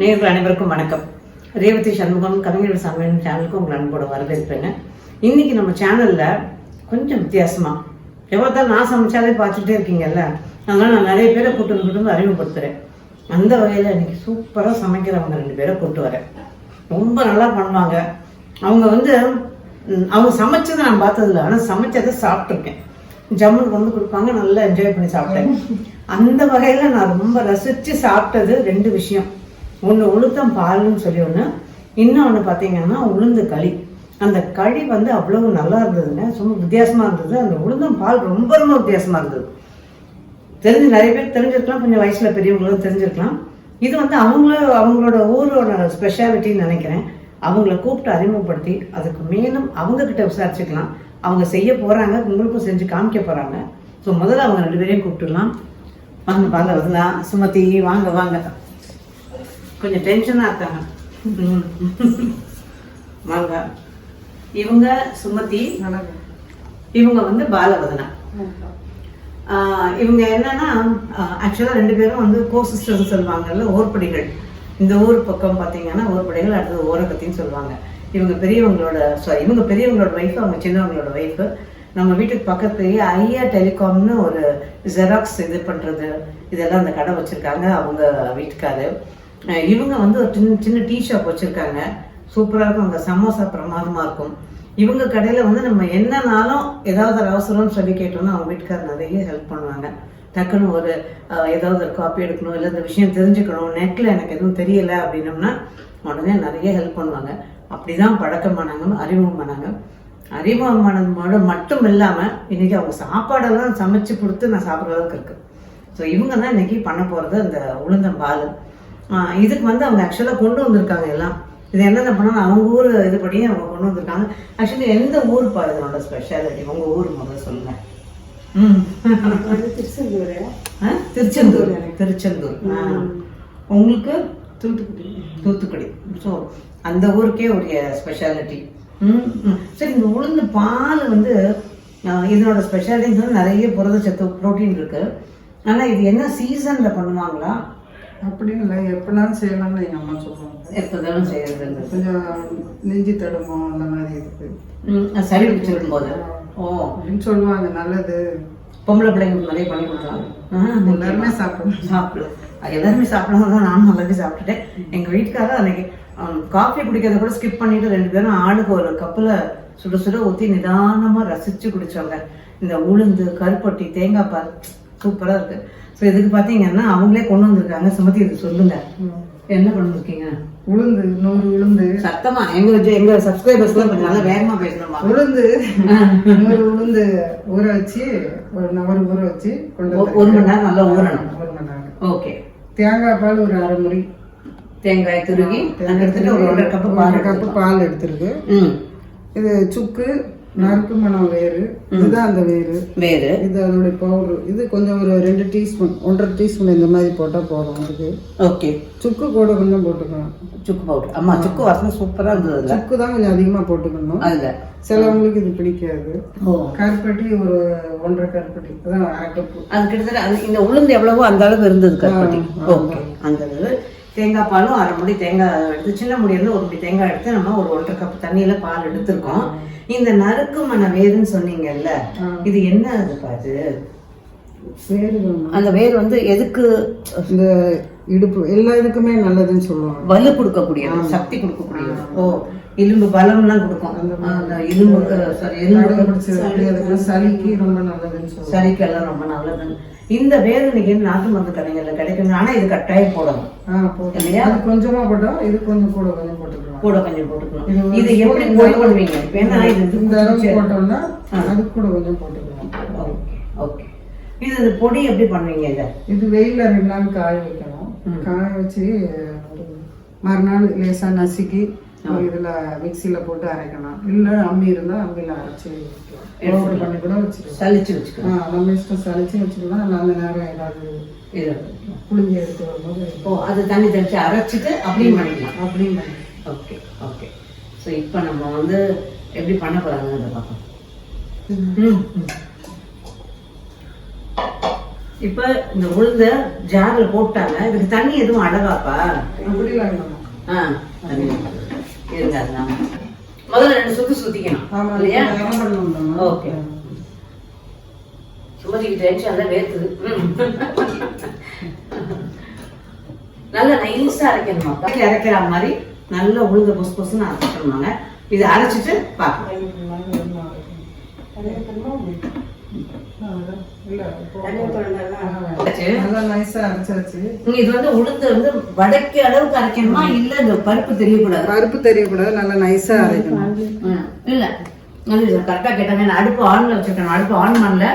நேர்கள் அனைவருக்கும் வணக்கம். ரேவதி சண்முகம் கவிஞர் சமையல் சேனலுக்கு உங்கள் அன்போட வரவேற்பேங்க. இன்னைக்கு நம்ம சேனல்ல கொஞ்சம் வித்தியாசமா எவ்வளோ நான் சமைச்சாலே பார்த்துட்டே இருக்கீங்கல்ல அதனால நான் நிறைய பேரை கூட்டு வந்து கூட்டு அறிமுகப்படுத்துறேன். அந்த வகையில் இன்னைக்கு சூப்பராக சமைக்கிறவங்க ரெண்டு பேரை கூட்டு வரேன். ரொம்ப நல்லா பண்ணுவாங்க. அவங்க வந்து அவங்க சமைச்சதை நான் பார்த்ததில்ல. ஆனால் சமைச்சதை சாப்பிட்ருக்கேன் ஜம்முன் கொண்டு கொடுப்பாங்க நல்லா என்ஜாய் பண்ணி சாப்பிட்டேன். அந்த வகையில் நான் ரொம்ப ரசித்து சாப்பிட்டது ரெண்டு விஷயம். ஒன்று உளுத்தம் பால்னு சொல்லி ஒன்று இன்னொன்று பார்த்தீங்கன்னா உளுந்து களி. அந்த களி வந்து அவ்வளவு நல்லா இருந்ததுங்க. சும்மா வித்தியாசமாக இருந்தது. அந்த உளுந்தம் பால் ரொம்ப ரொம்ப வித்தியாசமாக இருந்தது. தெரிஞ்சு நிறைய பேர் தெரிஞ்சிருக்கலாம். கொஞ்சம் வயசில் பெரியவங்களும் தெரிஞ்சிருக்கலாம். இது வந்து அவங்கள அவங்களோட ஊரோட ஸ்பெஷாலிட்டின்னு நினைக்கிறேன். அவங்கள கூப்பிட்டு அறிமுகப்படுத்தி அதுக்கு மேலும் அவங்கக்கிட்ட விசாரிச்சுக்கலாம். அவங்க செய்ய போகிறாங்க உங்களுக்கும் செஞ்சு காமிக்க போகிறாங்க ஸோ முதல்ல அவங்க ரெண்டு பேரையும் கூப்பிட்டுலாம் வாங்க வாங்க வரலாம் சுமதி வாங்க வாங்க. கொஞ்சம் டென்ஷனாக இருக்காங்க. வாங்க. இவங்க சுமதி இவங்க வந்து பாலவதனா. இவங்க என்னன்னா ஆக்சுவலாக ரெண்டு பேரும் வந்து கோ சிஸ்டர்ஸ் சொல்லுவாங்கல்ல ஓர்படிகள். இந்த ஊர் பக்கம் பார்த்தீங்கன்னா ஓர்படிகள் அடுத்தது ஓரகத்தின்னு சொல்லுவாங்க. இவங்க பெரியவங்களோட சாரி இவங்க பெரியவங்களோட ஒய்ஃப் அவங்க சின்னவங்களோட ஒய்ஃபு நம்ம வீட்டுக்கு பக்கத்துலேயே ஐயா டெலிகாம்னு ஒரு ஜெராக்ஸ் இது பண்ணுறது இதெல்லாம் அந்த கடை வச்சுருக்காங்க அவங்க வீட்டுக்காரு. இவங்க வந்து ஒரு சின்ன சின்ன டீ ஷாப் வச்சுருக்காங்க. சூப்பராக இருக்கும். அங்கே சமோசா பிரமாதமாக இருக்கும். இவங்க கடையில் வந்து நம்ம என்னனாலும் ஏதாவது ஒரு அவசரம்னு சொல்லி கேட்டோம்னா அவங்க வீட்டுக்காரர் நிறைய ஹெல்ப் பண்ணுவாங்க. டக்குன்னு ஒரு ஏதாவது ஒரு காப்பி எடுக்கணும் இல்லை இந்த விஷயம் தெரிஞ்சுக்கணும். நெட்டில் எனக்கு எதுவும் தெரியல அப்படின்னோம்னா உடனே நிறைய ஹெல்ப் பண்ணுவாங்க. அப்படி தான் பழக்கமானாங்க அறிமுகமானாங்க அறிமுகமானதோட மட்டும் இல்லாமல் இன்றைக்கி அவங்க சாப்பாடெல்லாம் சமைச்சு கொடுத்து நான் சாப்பிட்ற அளவுக்கு இருக்குது ஸோ இவங்க தான் இன்னைக்கு பண்ண போகிறது அந்த உளுந்தம்பால் இதுக்கு வந்து அவங்க ஆக்சுவலாக கொண்டு வந்திருக்காங்க எல்லாம். இது என்னென்ன பண்ணணும் அவங்க ஊர் இதுபடி அவங்க கொண்டு வந்திருக்காங்க. ஆக்சுவலி எந்த ஊர் பா இதனோட ஸ்பெஷாலிட்டி உங்க ஊர் முதல்ல சொல்லுங்க. ம். திருச்செந்தூர்? ஆ? திருச்செந்தூர். திருச்செந்தூர். ஆ. உங்களுக்கு? தூத்துக்குடி. தூத்துக்குடி. ஸோ அந்த ஊருக்கே உரிய ஸ்பெஷாலிட்டி ம். சரி இந்த உளுந்து பால் வந்து இதனோட ஸ்பெஷாலிட்டி வந்து நிறைய புரதச்சத்து ப்ரோட்டீன் இருக்கு. ஆனா இது என்ன சீசன்ல பண்ணுவாங்களா? அப்படின்னு இல்லை. எப்படினாலும் செய்யலாம்னு எங்கள் அம்மா சொல்லுவாங்க எப்போதாலும் செய்யறது. கொஞ்சம் நெஞ்சு தடுமம் அந்த மாதிரி இருக்கு. சளி பிடிச்சிருக்கும் போது ஓ. அப்படின்னு சொல்லுவாங்க. நல்லது. பொம்பளை பிள்ளைங்களுக்கு நிறைய பண்ணி கொடுக்கலாம். எல்லாருமே சாப்பிடணும். சாப்பிடலாம் எல்லாருமே சாப்பிடணும் தான் நானும் நல்லது சாப்பிட்டுட்டேன். எங்க வீட்டுக்காரர் அன்னைக்கு காஃபி குடிக்கிறத கூட ஸ்கிப் பண்ணிட்டு ரெண்டு பேரும் ஆளுக்கு ஒரு கப்புல சுட சுட ஊத்தி நிதானமா ரசிச்சு குடிச்சவங்க இந்த உளுந்து கருப்பட்டி தேங்காய் பால். சூப்பரா இருக்கு. ஸோ இதுக்கு பாத்தீங்கன்னா அவங்களே கொண்டு வந்திருக்காங்க. சுமதி இது சொல்லுங்க. என்ன கொண்டு வந்திருக்கீங்க உளுந்து நூறு உளுந்து. சத்தமா? எங்க எங்க சப்ஸ்கிரைபர்ஸ்லாம் கொஞ்சம் நல்லா வேகமா பேசணுமா? உளுந்து. நூறு உளுந்து. ஊற வச்சு ஒரு நவர் ஊற வச்சு கொண்டு ஒரு மணி நேரம் நல்லா ஊறணும். ஒரு மணி நேரம். ஓகே. தேங்காய் பால் ஒரு அரை முறி தேங்காய் துருகி ஒரு ஒன்றரை கப்பு பால் கப்பு பால் எடுத்துருக்கு இது சுக்கு நறுக்கு மணம் வேறு இதுதான் அந்த வேறு. வேறு. இது அதோட பவுடர் இது கொஞ்சம் ஒரு ரெண்டு டீஸ்பூன் ஒன்றரை டீஸ்பூன் இந்த மாதிரி போட்டால் போதும் அதுக்கு. ஓகே. சுக்கு கூட கொஞ்சம் போட்டுக்கலாம். சுக்கு பவுடர் அம்மா சுக்கு வாசனை சூப்பரா இருந்தது சுக்கு தான் கொஞ்சம் அதிகமாக போட்டுக்கணும். அதுல. சிலவங்களுக்கு இது பிடிக்காது. கருப்பட்டி ஒரு ஒன்றரை கருப்பட்டி. அதான் அரை கப்பு அது கிட்டத்தட்ட இந்த உளுந்து எவ்வளவோ அந்த அளவுக்கு இருந்தது கருப்பட்டி. ஓகே. அந்த இது தேங்காய் பாலும் அரை முடி தேங்காய் எடுத்து சின்ன முடியில ஒரு முடி தேங்காய் எடுத்து நம்ம ஒரு ஒன்றரை கப் தண்ணியில பால் எடுத்திருக்கோம். இந்த நறுக்கு மண வேருன்னு சொன்னீங்கல்ல இது என்ன அது பாது அந்த வேர் வந்து எதுக்கு? இந்த இடுப்பு எல்லா இதுக்குமே நல்லதுன்னு சொல்லுவாங்க. வலு கொடுக்கக்கூடியது சக்தி கொடுக்கக்கூடியது. ஓ எலும்பு பலம்லாம் கொடுக்கும். அந்த எலும்பு சாரி எலும்பு சளிக்கு ரொம்ப நல்லதுன்னு சளிக்கெல்லாம் ரொம்ப நல்லது இந்த வேர் இன்னைக்கு நாட்டு மருந்து கடைகள்ல கிடைக்கும் ஆனா இது கட்டாயம் போடணும். போட்டு அது கொஞ்சமா போட்டோம் இது கொஞ்சம் கூட கொஞ்சம் போட்டுக்கலாம். கூட கொஞ்சம் போட்டுக்கணும் இது எப்படி பொடி பண்ணுவீங்க ஏன்னா இது? போட்டோம்னா அது கூட கொஞ்சம் போட்டுக்கலாம். Okay okay. இது இந்த பொடி எப்படி பண்ணுவீங்க இதை? இது வெயில்ல ரெண்டு நாள் காய வைக்கணும். காய வச்சு மறுநாள் லேசா நசுக்கி ஒரு இதுல மிக்சியில போட்டு அரைக்கணும். இல்ல அம்மி இருந்தா அம்மியில அரைச்சு பவுடர் பண்ணி கூட வச்சிருக்கோம் சலிச்சு வச்சுக்கணும் நம்ம இஷ்டம் சளிச்சு வச்சுக்கலாம். அந்த நேரம் ஏதாவது இது. புளிஞ்சு எடுத்து வரும்போது ஓ அது தண்ணி தெளிச்சு அரைச்சிட்டு அப்படியும் பண்ணிக்கலாம். அப்படின்னு பண்ணி ஓகே ஓகே. ஸோ இப்போ நம்ம வந்து எப்படி பண்ண போறாங்கன்னு பார்ப்போம். ம். ம். இப்ப இந்த உளுந்த ஜார்ல போட்டாங்க. இதுக்கு தண்ணி எதுவும் அப்படிலாம் இல்லைம்மா. ஆ தண்ணி. இருங்க அதெல்லாம் முதல்ல ரெண்டு சுத்து சுத்திக்கணும். ஆமா இல்லையா? ஓகே. சுமதிக்கு. நல்லா நைஸா அரைக்கணுமா கறி அரைக்கிற மாதிரி நல்ல உளுந்த பொசு பொசுன்னு அரைச்சிக்கணுமாங்க. இதை அரைச்சிட்டு பார்க்கலாம். அரைச்சு, நல்லா நைஸா அரைச்சாச்சு. இது வந்து உளுந்து வந்து வடக்கு அளவுக்கு அரைக்கணுமா? இல்ல இந்த பருப்பு தெரியக்கூடாது? பருப்பு தெரியக்கூடாது நல்லா நைஸா அரைக்கணும். இல்ல. அது கரெக்டா கேட்டாங்க நான் அடுப்பு ஆன்ல வச்சிருக்கேன். அடுப்பு ஆன் பண்ணல.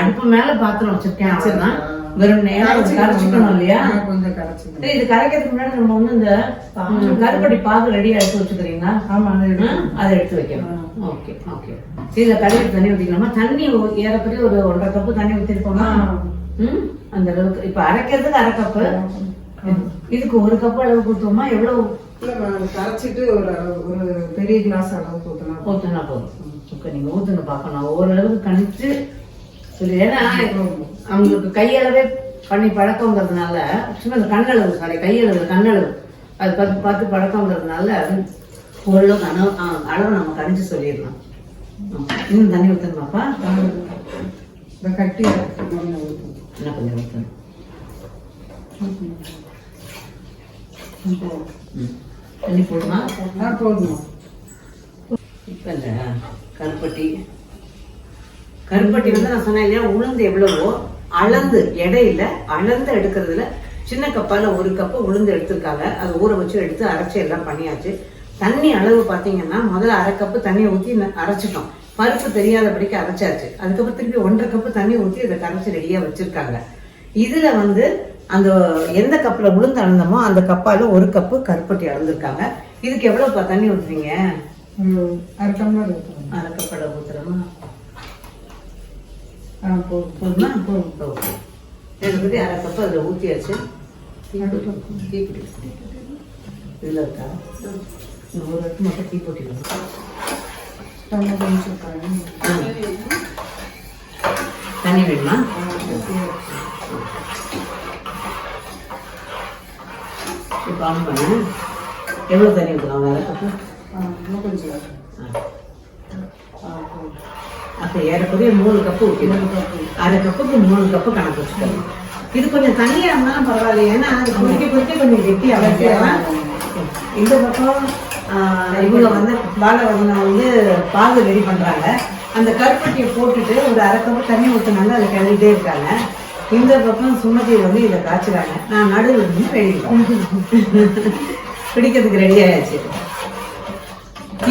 அடுப்பு மேல பாத்திரம் வச்சிருக்கேன் அவ்வளவுதான். வெறும் நேரம் கரைச்சிக்கணும் இல்லையா? கொஞ்சம் கரைச்சிக்கணும். இது கரைக்கிறதுக்கு முன்னாடி நம்ம வந்து இந்த ம், கருப்பட்டி பாகு ரெடியா எடுத்து வச்சுக்கிறீங்களா ஆமா அது எடுத்து வைக்கணும். Okay okay. இதுல கழுவி தண்ணி ஊத்திக்கலாமா? தண்ணி ஏறக்குறைய ஒரு ஒன்றரை கப்பு தண்ணி ஊத்திருப்போமா ம் அந்த அளவுக்கு. இப்ப அரைக்கிறதுக்கு அரை கப்பு இதுக்கு ஒரு கப்பு அளவுக்கு ஊத்துவோமா? எவ்வளவு? கரைச்சிட்டு ஒரு ஒரு பெரிய கிளாஸ் அளவுக்கு ஊத்தலாம் ஊத்துனா போதும். ஓகே நீங்க ஊத்துங்க பார்க்கணும் ஓரளவுக்கு கணிச்சு சொல்லி ஏன்னா அவங்களுக்கு கையளவே பண்ணி பழக்கங்கிறதுனால சும்மா இந்த கண்ணளவு சாரி கையளவு கண்ணளவு. அது பார்த்து பார்த்து பழக்கங்கிறதுனால ஓரளவுக்கு அளவு அளவு நம்ம கணிச்சு சொல்லிடலாம். இன்னும் தண்ணி இந்த கட்டி என்ன கொஞ்சம் ஊற்றணும் ம். தண்ணி போடுமா போதுமா இப்போ இந்த கருப்பட்டி கருப்பட்டி வந்து நான் சொன்னேன் இல்லையா உளுந்து எவ்வளவோ அளந்து எடையில அளந்து எடுக்கிறதுல சின்ன கப்பால ஒரு கப்பு உளுந்து எடுத்திருக்காங்க. அது ஊற வச்சு எடுத்து அரைச்சி எல்லாம் பண்ணியாச்சு. தண்ணி அளவு பார்த்தீங்கன்னா முதல்ல அரை கப்பு தண்ணியை ஊற்றி அரைச்சிட்டோம். பருப்பு தெரியாதபடிக்கு அரைச்சாச்சு. அதுக்கப்புறம் திருப்பி ஒன்றரை கப்பு தண்ணி ஊற்றி இதை கரைச்சி ரெடியாக வச்சிருக்காங்க. இதுல வந்து அந்த எந்த கப்ல உளுந்து அளந்தமோ அந்த கப்பால ஒரு கப்பு கருப்பட்டி அளந்திருக்காங்க. இதுக்கு எவ்வளவு தண்ணி ஊற்றுறீங்க அரை டம்ளர் ஊற்றணும் அரைக்கப்பட ஊத்துறோமா? ஆ போதும் போதுமா? ஓகே இதை பற்றி அரை கப்பு அதில் ஊற்றியாச்சு இதில் இருக்கா? ஒரு இடத்து மட்டும் தீ காயும். தண்ணி வேணுமா? இப்போ ஆன் பண்ணு. எவ்வளோ தண்ணி ஊற்றலாம் வேறு? கப்பு கொஞ்சம் அப்போ ஏறக்குறைய மூணு கப்பு ஊற்றிடணும் அரை கப்புக்கு மூணு கப்பு கணக்கு வச்சுக்கணும். இது கொஞ்சம் தண்ணியாக இருந்தாலும் பரவாயில்ல. ஏன்னா அது குடிக்க குடிக்க கொஞ்சம் கெட்டி அவசியம் இந்த பக்கம் இவங்க வந்து பாலவதனை வந்து பாகு ரெடி பண்றாங்க. அந்த கருப்பட்டியை போட்டுட்டு ஒரு அரை கப்பு தண்ணி ஊற்றினாங்க அதை கிளறிட்டே இருக்காங்க. இந்த பக்கம் சுமதி வந்து இதை காய்ச்சுறாங்க. நான் நடுவில் இருந்து ரெடி பிடிக்கிறதுக்கு ரெடி ஆயாச்சு.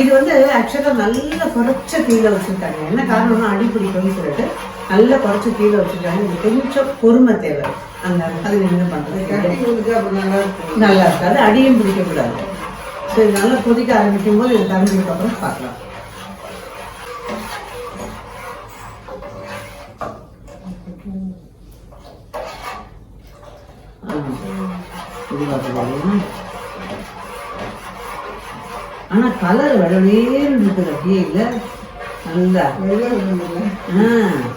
இது வந்து ஆக்சுவலாக நல்ல குறைச்ச தீயில வச்சிருக்காங்க. என்ன காரணம்னா அடி பிடிக்கும்னு சொல்லிட்டு நல்ல குறைச்ச தீயில வச்சிருக்காங்க. இது கொஞ்சம் பொறுமை தேவை. அந்த அது நல்லா இருக்கும். நல்லா இருக்காது. அடியும் பிடிக்கக்கூடாது. ஸோ இது நல்லா கொதிக்க ஆரம்பிக்கும் போது இது கரைஞ்சதுக்கு அப்புறம் பார்க்கலாம். ஆனா கலர் வெள்ளையேன்னு இருக்குது அப்படியே இல்ல? நல்லா.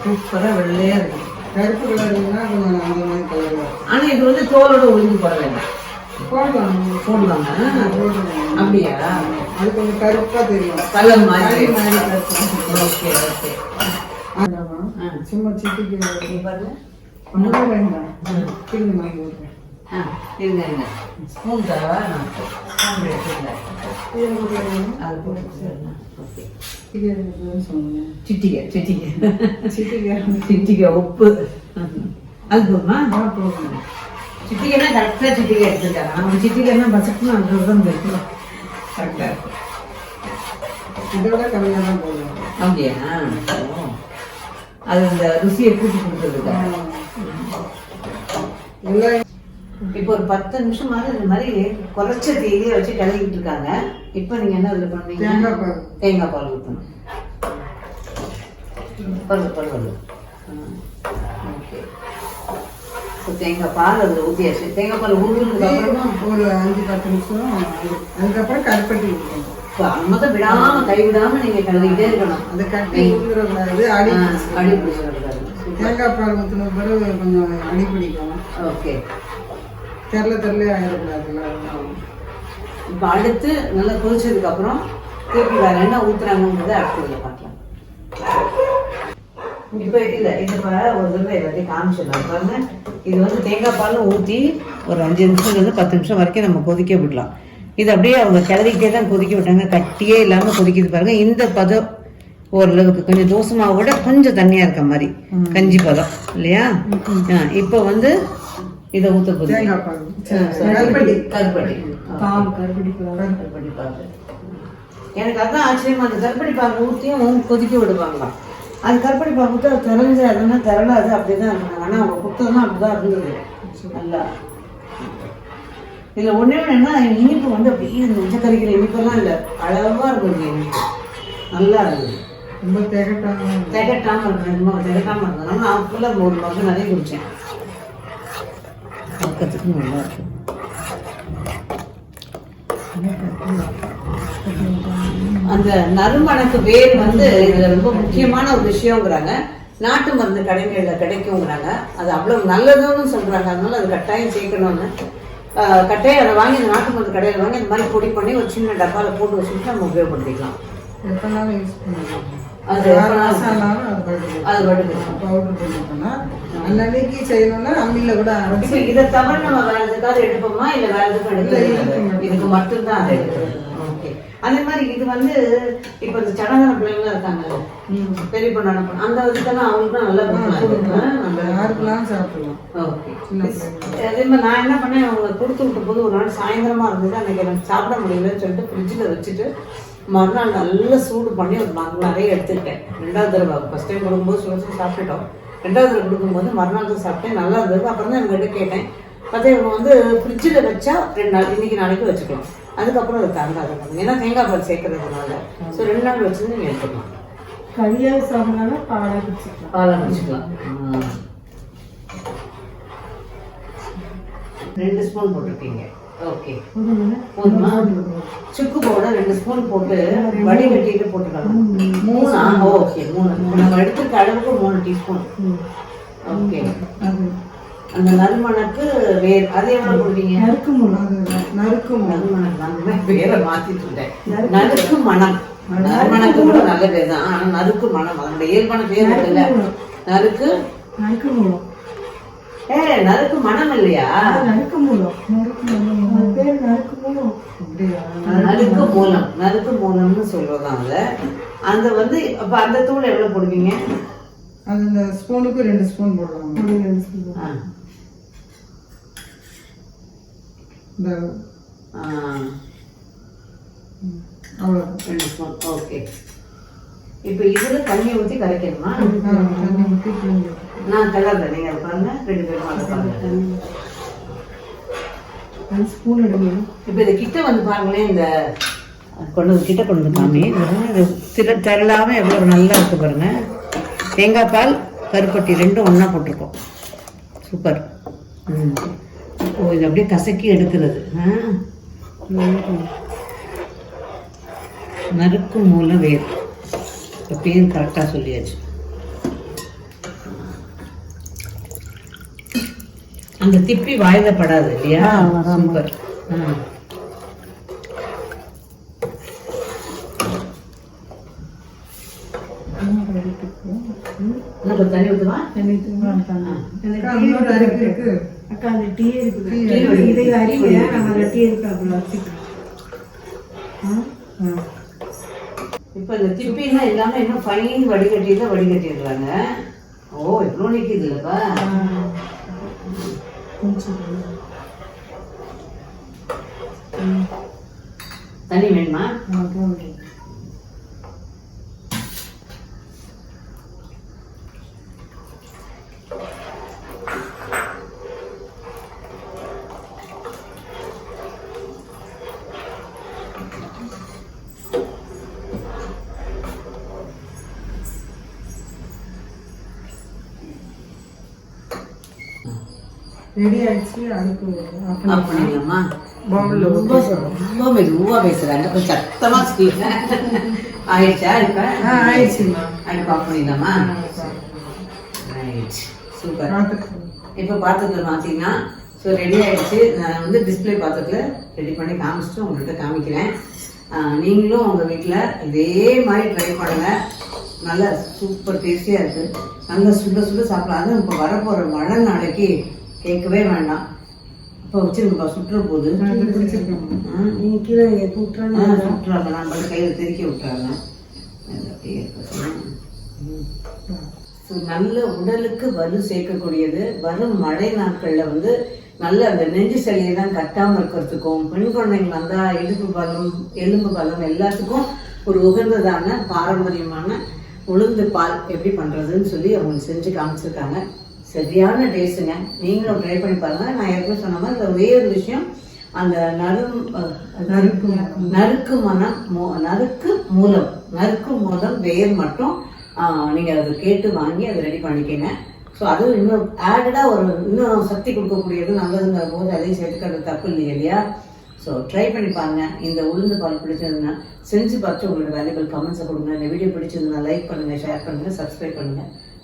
சூப்பரா வெள்ளையா இருக்கு. கருப்பு கலர் ஆனா இது வந்து தோலோட உளுந்து போட வேண்டாம். போடலாம் போடலாமா அப்படியா அது கொஞ்சம் கருப்பா தெரியும் கலர் மாதிரி கறி மாதிரி கருப்பு. Okay okay. ஆமாம். ஆ. சும்மா சிட்டிக்கு பாருங்க. ஒன்றும் வேண்டாம். கிளி மாதிரி விடுறேன் ஆ இருங்க இருங்க. ஸ்பூன் தரவா? நான் ஸ்பூன் எடுத்துக்கிறேன் இது உங்களுக்கு வேணுமா? அது ஓகே. இது சொல்லுங்க. சிட்டிகை சிட்டிகை. சிட்டிக்கு சிட்டிகை உப்பு. அது போதுமா? போதும். சிட்டிகைனா கரெக்டாக சிட்டிகை எடுத்துருக்காங்க நம்ம சிட்டிகைனா பசக்குன்னு அந்த தான் இருக்கும் கரெக்டாக இருக்கும் இதோட கம்மியாக தான் போடுவோம் அப்படியா. அது அந்த ருசியை கூட்டி கொடுத்துருக்காங்க இப்போ ஒரு பத்து நிமிஷமாவது இந்த மாதிரி குறைச்ச தீயிலே வச்சு கிளறிக்கிட்டு இருக்காங்க இப்போ நீங்க என்ன இதுல பண்ணுவீங்க தேங்காய் பால் தேங்காய் பால் ஊற்றணும் பரவாயில்ல பரவாயில்ல ஓகே தேங்காய் பால் அதில் ஊற்றியாச்சு தேங்காய் பால் ஊற்றுனதுக்கு அப்புறமா ஒரு அஞ்சு பத்து நிமிஷம் அது- அதுக்கப்புறம் கருப்பட்டி இப்போ மொத்தம் விடாம கை விடாம நீங்க கிளறிக்கிட்டே இருக்கணும். அந்த கட்டி ஊற்றுறது அடி அடி பிடிச்சிடக்கூடாது தேங்காய் பால் ஊற்றின பிறகு கொஞ்சம் அடி பிடிக்கும் ஓகே. தெரல தெரலே ஆயிடக்கூடாதுல்ல இப்போ அடுத்து நல்லா கொதிச்சதுக்கு அப்புறம் திருப்பி வேற என்ன ஊத்துறாங்கன்றதை அடுத்ததுல பார்க்கலாம் இப்போ இல்லை இது ஒரு தடவை எல்லாத்தையும் காமிச்சிடலாம். பாருங்க இது வந்து தேங்காய் பாலும் ஊற்றி ஒரு அஞ்சு நிமிஷம்லேருந்து பத்து நிமிஷம் வரைக்கும் நம்ம கொதிக்க விடலாம். இது அப்படியே அவங்க கிளறிக்கிட்டே தான் கொதிக்க விட்டாங்க. கட்டியே இல்லாமல் கொதிக்குது பாருங்க. இந்த பதம் ஓரளவுக்கு கொஞ்சம் தோசை மாவை விட கொஞ்சம் தண்ணியாக இருக்க மாதிரி. கஞ்சி பதம் இல்லையா? இப்போ வந்து இதை ஊற்ற தேங்காய் பால். கருப்பட்டி. கருப்பட்டி. பால் கருப்பட்டி பால். கருப்பட்டி பாகு எனக்கு அதான் ஆச்சரியமா அந்த கருப்பட்டி பாகு ஊற்றியும் கொதிக்க விடுவாங்களாம். அது பாகு ஊற்றி அது திறஞ்சு அதுன்னா திரளாது அப்படிதான் இருந்தாங்க. ஆனால் அவங்க கொடுத்ததுலாம் அப்படிதான் இருந்தது. நல்லா. இதில் ஒன்றே ஒன்று என்ன இனிப்பு வந்து அப்படியே நெஞ்ச கறிக்கிற இனிப்பெல்லாம் இல்லை. அளவாக இருக்கும் இனிப்பு. நல்லா இருந்தது ரொம்ப திகட்டாம திகட்டாமல் இருக்கு ரொம்ப திகட்டாமல் இருந்ததுனால நான் ஃபுல்லாக ஒரு மருந்து நிறைய குடித்தேன் பார்க்கறதுக்கு நல்லா இருக்கு அந்த நறுமணக்கு வேர் வந்து இதுல ரொம்ப முக்கியமான ஒரு விஷயங்கிறாங்க நாட்டு மருந்து கடைகள்ல கிடைக்குங்கிறாங்க. அது அவ்வளவு நல்லதுன்னு சொல்றாங்க. அதனால அது கட்டாயம் சேர்க்கணும்னு. கட்டாயம் அதை வாங்கி அந்த நாட்டு மருந்து கடையில் வாங்கி இந்த மாதிரி பொடி பண்ணி ஒரு சின்ன டப்பால போட்டு வச்சுட்டு நம்ம உபயோகப்படுத்திக்கலாம். அது அது அன்னன்னைக்கு செய்யணும்னா அம்மியில கூட இதை தவிர நம்ம வேற எதுக்காவது எடுப்போமா? இல்ல வேற எதுக்கும் எடுக்க. இதுக்கு மட்டும்தான் அதை எடுக்கிறது. ஓகே அதே மாதிரி இது வந்து இப்ப இந்த சடங்கான பிள்ளைங்க இருக்காங்க பெரிய பொண்ணான பொண்ணு அந்த இதுக்கெல்லாம் அவங்களுக்கும் நல்லா கொடுக்கலாம். சாப்பிடலாம்? ஓகே. அதே மாதிரி நான் என்ன பண்ணேன் அவங்க கொடுத்து விட்ட போது ஒரு நாள் சாயந்தரமா இருந்தது. அன்னைக்கு எனக்கு சாப்பிட முடியலன்னு சொல்லிட்டு ஃப்ரிட்ஜில் வச்சுட்டு மறுநாள் நல்லா சூடு பண்ணி ஒரு நிறைய எடுத்துக்கிட்டேன். ரெண்டாவது தடவை. ஃபர்ஸ்ட் டைம் கொடுக்கும்போது சுட சாப்பிட்டுட்டோம். ரெண்டாவது தடவை கொடுக்கும்போது மறுநாள் தான் சாப்பிட்டேன். நல்லா இருந்தது. அப்புறம் தான் என்கிட்ட கேட்டேன். பார்த்தா இவங்க வந்து ஃப்ரிட்ஜில் வச்சா ரெண்டு நாள் இன்னைக்கு நாளைக்கு வச்சுக்கலாம். அதுக்கப்புறம் அது தங்காது ஏன்னா தேங்காய் பால் சேர்க்கறதுனால. ஸோ ரெண்டு நாள் வச்சு நீங்கள் எடுத்துக்கலாம். கையாக சாப்பிடலாம் பாலாக குடிச்சிக்கலாம் பாலாக வச்சுக்கலாம். ரெண்டு ஸ்பூன் போட்டிருக்கீங்க. ஓகே. போதுமா? சுக்கு பவுடர் ரெண்டு ஸ்பூன் போட்டு வடிகட்டிட்டு போட்டுக்கலாம். மூணா. ஓகே மூணு. நம்ம எடுத்துக்க அளவுக்கு மூணு டீஸ்பூன். ஓகே. அந்த நறுமணக்கு வேர் அது எவ்வளவு போடுவீங்க? நறுக்கு முளம் நறுக்கு நறுமணக்கு நான் பேரை மாத்திட்டு இருந்தேன் நறுக்கு மணம். நறுமணக்கு கூட நல்ல பேர் தான். ஆனா நறுக்கு மணம் அதோட இயல்பான பேர் இருக்குல்ல. நறுக்கு? நறுக்கு முளம் ஏ நறுக்கு மணம் இல்லையா? நறுக்கு அது பேர் நறுக்கு அப்படியா? நறுக்கு மூலம். நறுக்கு மூலம்னு சொல்றதாம் அதுல. அந்த வந்து அப்ப அந்த தூள் எவ்வளவு போடுவீங்க? அது இந்த ஸ்பூனுக்கு ரெண்டு ஸ்பூன் போடுவாங்க ரெண்டு ஸ்பூன் ஆ. இந்த ரெண்டு ஸ்பூன். ஓகே. இப்போ இதுல தண்ணி ஊத்தி கரைக்கணுமா தண்ணி ஊற்றி நான் கலர்ல நீங்க அதை பாருங்க. ரெண்டு பேரும் அதை பாருங்க. ஸ்பூன் இப்போ இது கிட்ட வந்து பாருங்களேன் இந்த கொண்டு வந்து கிட்ட கொண்டு வந்து காமி இது திர திரளாம எவ்வளோ நல்லா இருக்கு பாருங்க. தேங்காய் பால் கருப்பட்டி ரெண்டும் ஒன்றா போட்டிருக்கோம். சூப்பர். ம். ஓ இது அப்படியே கசக்கி எடுக்கிறது. ஆ. நறுக்கு மூல வேர். இப்போ பேர் கரெக்டாக சொல்லியாச்சு. அந்த திப்பி வாயில படாது இல்லையா? சூப்பர் ஆ. இன்னும் கொஞ்சம் தண்ணி ஊற்றுவா அந்த டீ இருக்குது. இதை நம்ம அந்த டீ இருக்கு அதில் வச்சுக்கலாம் ஆ. இப்போ இந்த திப்பின்னா இல்லாம இன்னும் ஃபைன் வடிகட்டி தான் வடிகட்டிடுறாங்க. ஓ இவ்வளோ நிற்கிது இல்லைப்பா. தண்ணி வேணுமா? ஆ, போதும். ரெடி ஆயிடுச்சு அடுப்பு ஆஃப் பண்ணி அப்படிங்கம்மா பவுல்ல ரொம்ப ரொம்ப மெதுவாக பேசுறாங்க. கொஞ்சம் சத்தமா ஸ்பீக் ஆயிடுச்சா இப்ப? ஆ ஆயிடுச்சுமா அடுப்பு ஆஃப் பண்ணிடலாமா. Right super. இப்போ பாத்திரத்தை மாற்றிங்கன்னா ஸோ ரெடி ஆயிடுச்சு. நான் வந்து டிஸ்ப்ளே பாத்திரத்தில் ரெடி பண்ணி காமிச்சிட்டு உங்கள்கிட்ட காமிக்கிறேன். நீங்களும் உங்கள் வீட்டில் இதே மாதிரி ட்ரை பண்ணுங்க. நல்லா சூப்பர் டேஸ்டியாக இருக்குது நல்லா சுட சுட சாப்பிடலாம். அதுவும் இப்போ வரப்போகிற மழை நாளைக்கு கேட்கவே வேண்டாம். இப்போ வச்சிருக்கப்பா சுற்றுற போது. அது பிடிச்சிருக்கேன் நீங்க கீழே சுற்றுறாங்க நான் மட்டும் கையில் திருக்கி விட்டுறாங்க அப்படியே நல்ல உடலுக்கு வலு சேர்க்கக்கூடியது. வரும் மழை நாட்கள்ல வந்து நல்ல அந்த நெஞ்சு சளியெல்லாம் கட்டாம இருக்கிறதுக்கும் பெண் குழந்தைங்க வந்தா இடுப்பு பலம் எலும்பு பலம் எல்லாத்துக்கும் ஒரு உகந்ததான பாரம்பரியமான உளுந்து பால் எப்படி பண்றதுன்னு சொல்லி அவங்க செஞ்சு காமிச்சிருக்காங்க. சரியான டேஸ்ட்டுங்க நீங்களும் ட்ரை பண்ணி பாருங்க. நான் ஏற்கனவே சொன்ன மாதிரி இந்த ஒரே ஒரு விஷயம் அந்த அஹ், நறுக்கு நறுக்கு மனம் நறுக்கு மூலம் நறுக்கு மூலம் வேர் மட்டும் ஆஹ், நீங்க அதை கேட்டு வாங்கி அதை ரெடி பண்ணிக்கங்க. ஸோ அதுவும் இன்னும் ஆடடா ஒரு இன்னும் சக்தி கொடுக்கக்கூடியது நல்லதுங்கிற போது அதையும் சேர்த்துக்கிறது தப்பு இல்லை இல்லையா? ஸோ ட்ரை பண்ணி பாருங்க. இந்த உளுந்து பால் பிடிச்சதுன்னா செஞ்சு பார்த்து உங்களோட வேல்யூபிள் கமெண்ட்ஸை கொடுங்க. இந்த வீடியோ பிடிச்சதுன்னா லைக் பண்ணுங்க ஷேர் பண்ணுங்க சப்ஸ்கிரைப் பண்ணுங்க.